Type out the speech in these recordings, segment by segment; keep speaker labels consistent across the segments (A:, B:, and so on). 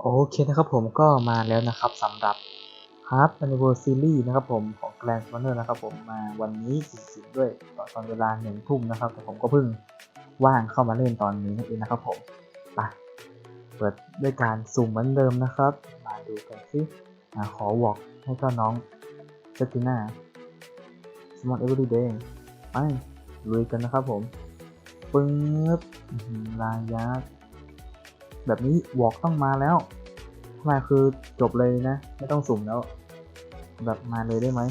A: โอเคนะครับผมก็มาแล้วนะครับสำหรับ Half Anniversary นะครับผมของ Grand Runner นะครับผมมาวันนี้จริงๆด้วยตอนเวลาหนึ่งทุ่มนะครับ แต่ผมก็เพิ่งว่างเข้ามาเล่นตอนนี้นั่นเองนะครับผมไปเปิดด้วยการสุ่มเหมือนเดิมนะครับ มาดูกันสิอขอวอกให้เจ้าน้องเซติน่า Small Everyday ไปลุยกันนะครับผมปึ้งบลายยักษ์ แบบนี้วอล์กต้องมาแล้วมาคือจบเลยนะ ไม่ต้องสุ่มแล้ว แบบมาเลยได้ไหม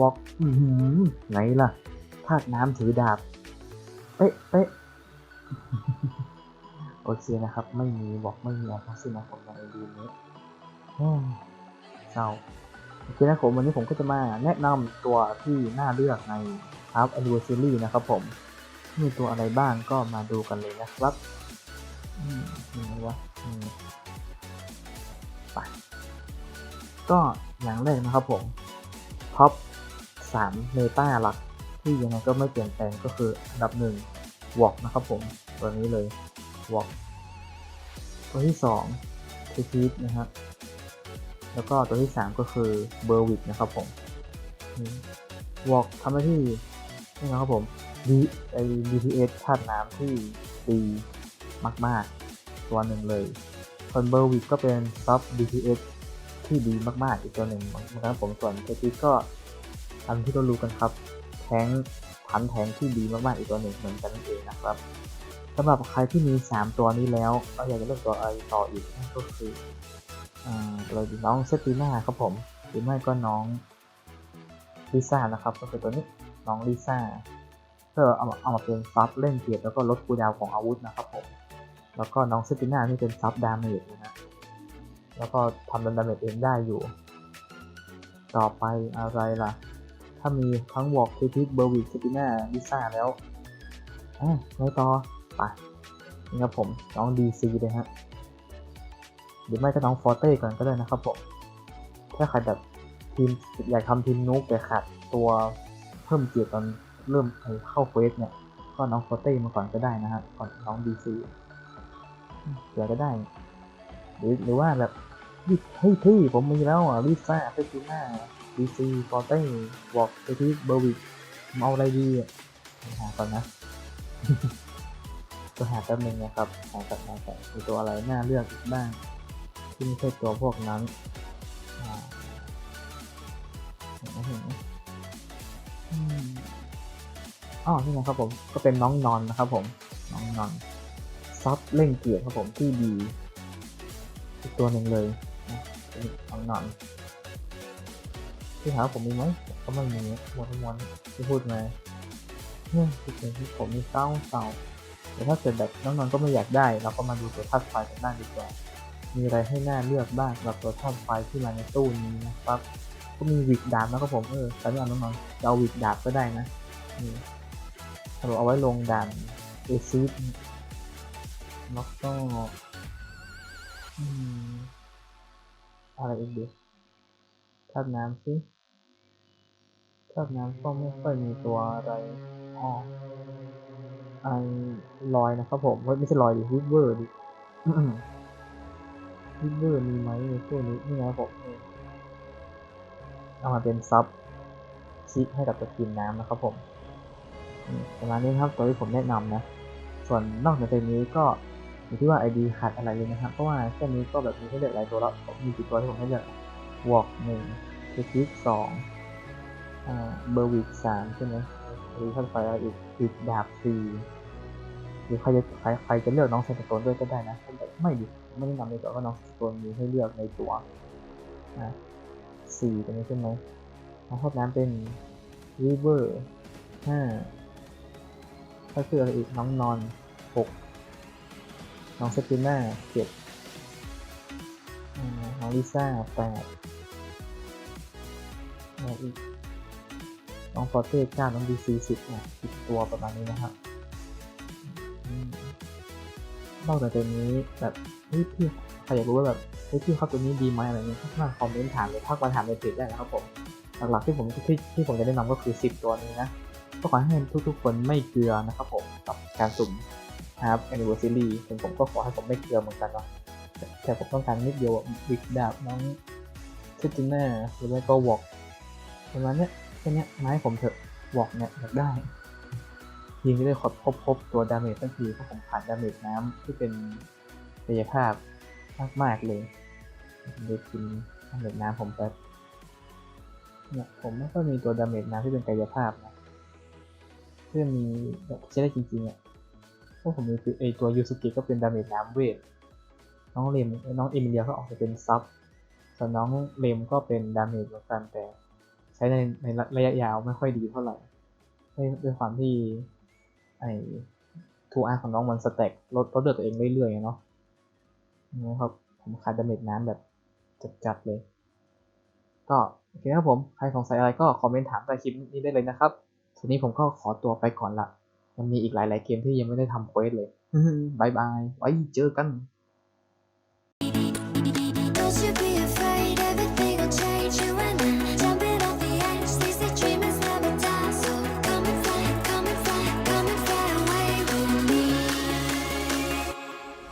A: วอล์กอือหือไหนล่ะธาตุน้ำถือดาบ เป๊ะเป๊ะโอเคนะครับ ไม่มีบอกไม่มีอะไรทั้งสิ้นนะผมในดีนี้เศร้าโอเคนะผมวันนี้ผมก็จะมาแนะนำตัวที่น่าเลือกใน Half Anniversary นะครับผม มีตัวอะไรบ้างก็มาดูกันเลยนะครับ อืม วะไปก็อย่างแรกนะครับผมท็อปสามเมตาหลักที่ยังไงก็ไม่เปลี่ยนแปลงก็คืออันดับหนึ่งวอกนะครับผมตัวนี้เลยวอกตัวที่สองเทพีทนะครับแล้วก็ตัวที่สามก็คือเบอร์วิกนะครับผมวอกทำหน้าที่นี่นะครับผม D ไอ DPS ธาตุน้ำที่ดีมากๆ ตัวหนึ่งเลยส่วนเบอร์วิกก็เป็นซับ DPS ที่ดีมากๆ อีกตัวหนึ่งนะครับผมส่วนเทติก็ทำที่เรารู้กันครับ แทงพันแทงที่ดีมากๆ อีกตัวหนึ่งเหมือนกันนั่นเองนะครับสำหรับใครที่มี 3 ตัวนี้แล้วก็อยากจะเลือกตัวอะไรต่ออีกนั่นก็คืออ่าอะไรดีน้องเซติน่าครับผมหรือไม่ก็น้องลิซ่านะครับก็คือตัวนี้น้องลิซ่าเพื่อเอามาเอามาเป็นซับเล่นเกียรแล้วก็ลดคูดาวของอาวุธนะครับผม แล้วก็น้องเซติน่านี่เป็นซับดาเมจนะฮะ แล้วก็ทำดาเมจเองได้อยู่ ต่อไปอะไรล่ะ ถ้ามีทั้งวอล์กเทพิกเบอร์วิกเซติน่าลิซ่าแล้วอะไงต่อ ไปนี่ครับผมน้องดีซีเลยฮะหรือไม่ก็น้องฟอร์เต้ก่อนก็ได้นะครับผม ถ้าใครแบบทีมอยากทำทีมนุกแต่ขาดตัวเพิ่มเกียรติตอนเริ่มเข้าเฟสเนี่ย ก็น้องฟอร์เต้มาก่อนก็ได้นะฮะก่อนน้องดีซี เผื่อก็ได้ หรือหรือว่าแบบเฮ้ยพี่ผมมีแล้วอะลิซ่าเฟติน่าดีซีฟอร์เต้วอกเทพิเบอร์วิกเอาอะไรดีอะหาก่อนนะก็หาแป๊บนึงนะครับหากับหากับมีตัวอะไรน่าเลือกอีกบ้าง ที่ไม่ใช่ตัวพวกนั้นอ่าเห็นไหมเห็นไหมอืมอ๋อนี่นะครับผม ก็เป็นน้องนอนนะครับผม น้องนอน ซับเล่นเกียร์ครับผมที่ดีอีกตัวหนึ่งเลยนะเป็นน้องนอนที่ถาวผมมีไหมก็ไม่มีมดทั้งมวลที่พูดมาเนี่ยคือสิ่งที่ผมมีเศร้าเศร้าแต่ถ้าเกิดแบบน้องนอนก็ไม่อยากได้ เราก็มาดูตัวธาตุไฟกันบ้างดีกว่า มีอะไรให้หน่าเลือกบ้างสำหรับตัวธาตุไฟที่มาในตู้นี้นะครับ ก็มีวิกดาบนะครับผมเออแต่ไม่เอาน้องๆจะเอาวิกดาบก็ได้นะนี่สำหรับเอาไว้ลงดานเอซิส ล้วก็อืมอะไรอีกดีธาตุน้ำสิธาตุน้ำก็ไม่ค่อยมีตัวอะไรอ๋อไอลอยนะครับผมไม่ใช่ลอยดิวิเวอร์ดิวิเวอร์มีไหมในตู้นี้นี่นะครับผมเอามาเป็นซับชิให้กับตัวทีมน้ำนะครับผมประมาณนี้ครับตัวที่ผมแนะนำนะ ส่วนนอกจากนี้ก็ อยู่ที่ว่า ID ขาดอะไรเลยนะครับ เพราะว่าแค่นี้ก็แบบมีให้เลือกหลายตัวแล้วมีกี่ตัวที่ผมให้เลือกวอกหนึ่งเทคิกสองอ่าเบอร์วิกสามใช่ไหมหรือท่านไฟอะไรอีกอีกดาบสี่หรือใครจะใครใครจะเลือกน้องเซนโตนด้วยก็ได้นะไม่ดิไม่ได้นำเลยแต่ว่าน้องเซนตัวมีให้เลือกในตัวนะสี่ตัวนี้ใช่ไหมน้องทอดน้ำเป็น river ห้าถ้าคืออะไรอีกน้องนอนหก น้องสปิน่าเจ็ดน้องลิซ่าแปดอะไรอีกน้องฟอร์เต้เก้าน้องดีซีสิบอะสิบตัวประมาณนี้นะครับอืมนอกจากตัวนี้แบบเฮ้ยพี่ใครอยากรู้ว่าแบบเฮ้ยพี่เข้าตัวนี้ดีไหมอะไรเงี้ยทักมาคอมเมนต์ถามเลยทักมาถามในเพจได้นะครับผมหลักๆที่ผมที่ที่ผมจะแนะนำก็คือ 10 ตัวนี้นะก็ขอให้ทุกๆคนไม่เกลือนะครับผมกับการสุ่ม ครับ anniversary ถึงผมก็ขอให้ผมไม่เกลือเหมือนกันเนาะแต่ผมต้องการนิดเดียววิกดาบน้องเทติน่าหรือไม่ก็วอกประมาณเนี้ยแค่เนี้ยมาให้ผมเถอะวอกเนี่ยอยากได้ยิงจะได้ครบครบครบตัวดาเมจสักทีเพราะผมขาดดาเมจน้ำที่เป็นกายภาพมากๆเลยได้กินดาเมจน้ำผมแบบเนี่ยผมไม่ค่อยมีตัวดาเมจน้ำที่เป็นกายภาพนะเพื่อมีแบบใช้ได้จริงๆอะ พราะผมมีไอตัวยูสุกิก็เป็นดาเมจน้ำเวท น้องเลมน้องเอมิเลียก็ออกจะเป็นซับ ส่วนน้องเลมก็เป็นดาเมจเหมือนกันแต่ ใช้ในในระยะยาวไม่ค่อยดีเท่าไหร่ด้วยด้วยความที่ไอทูอาร์ของน้องมันสแต็กลดลดเลือดตัวเองเรื่อยๆเนาะนะครับผมขาดดาเมจน้ำแบบจัดๆเลย ก็โอเคครับผม ใครสงสัยอะไรก็คอมเมนต์ถามใต้คลิปนี้ได้เลยนะครับทีนี้ผมก็ขอตัวไปก่อนละ ยังมีอีกหลาย ๆ เกมที่ยังไม่ได้ทำเควสเลยบายบาย ไว้เจอกัน